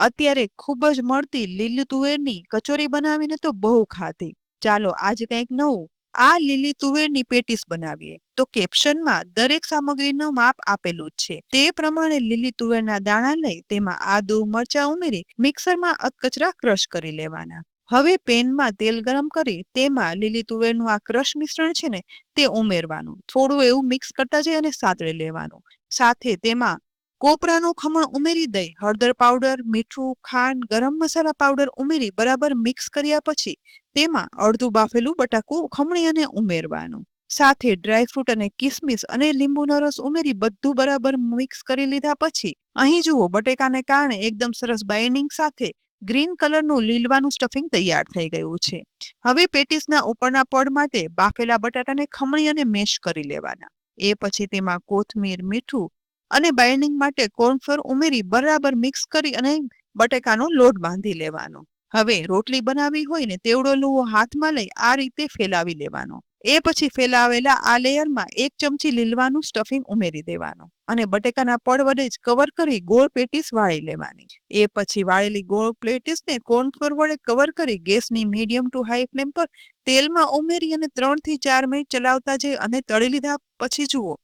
અત્યારે ખૂબ જ મળતી લીલી તુવેરની કચોરી બનાવીને તો બહુ ખાધી. ચાલો આજે કંઈક નવું, આ લીલી તુવેરની પેટીસ બનાવીએ. તો કેપ્શનમાં દરેક સામગ્રીનું માપ આપેલું જ છે. તે પ્રમાણે લીલી તુવેરના દાણા લઈ તેમાં આદુ, મરચાં ઉમેરી મિક્સરમાં અધકચરા ક્રશ કરી લેવાના. હવે પેનમાં તેલ ગરમ કરી તેમાં લીલી તુવેરનું આ ક્રશ મિશ્રણ છે ને, તે ઉમેરવાનું. થોડું એવું મિક્સ કરતા જઈ અને સાતળી લેવાનું. સાથે તેમાં કોપરાનું ખમણ ઉમેરી દઈ, હળદર પાવડર, મીઠું, ખાંડ, ગરમ મસાલા પાવડર ઉમેરી બરાબર મિક્સ કર્યા પછી, તેમાં અડધું બાફેલું બટાકું ખમણી અને ઉમેરવાનું. સાથે ડ્રાયફ્રૂટ અને કિસમિસ અને લીંબુનો રસ ઉમેરી બધું બરાબર મિક્સ કરી લીધા પછી, અહીં જુઓ, બટેકાને કારણે એકદમ સરસ બાઇન્ડિંગ સાથે ગ્રીન કલરનું લીલવાનું સ્ટફિંગ તૈયાર થઈ ગયું છે. હવે પેટીસના ઉપરના પડ માટે બાફેલા બટાટાને ખમણી અને મેશ કરી લેવાના. એ પછી તેમાં કોથમીર, મીઠું અને બાઇન્ડિંગ માટે કોર્નફ્લોર ઉમેરી બરાબર મિક્સ કરી અને બટેકાનો લોટ બાંધી લેવાનો. હવે રોટલી બનાવી હોય ને તેવડો લુવો હાથમાં લઈ આ રીતે ફેલાવી લેવાનો. એ પછી ફેલાવેલા આ લેયરમાં એક ચમચી લીલવાનું સ્ટફિંગ ઉમેરી દેવાનું અને બટેકાના પડ વડે જ કવર કરી ગોળ પેટીસ વાળી લેવાની. એ પછી વાળેલી ગોળ પેટીસને કોર્નફ્લોર વડે કવર કરી ગેસની મીડિયમ ટુ હાઈ ફ્લેમ પર તેલમાં ઉમેરી અને ત્રણથી ચાર મિનિટ ચલાવતા જઈ અને તળી લીધા પછી જુઓ,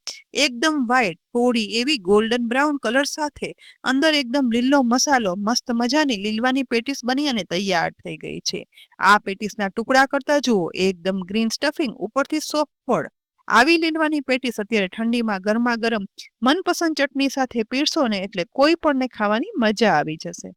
એકદમ વ્હાઈટ થોડી એવી ગોલ્ડન બ્રાઉન કલર સાથે અંદર એકદમ લીલો મસાલો, મસ્ત મજાની લીલવાની પેટીસ બની અને તૈયાર થઈ ગઈ છે. આ પેટીસના ટુકડા કરતા જુઓ, એકદમ ગ્રીન સ્ટફિંગ ઉપરથી સોફ્ટ ફળ. આવી લીલવાની પેટીસ અત્યારે ઠંડીમાં ગરમા ગરમ મનપસંદ ચટણી સાથે પીરસો ને એટલે કોઈ પણ ને ખાવાની મજા આવી જશે.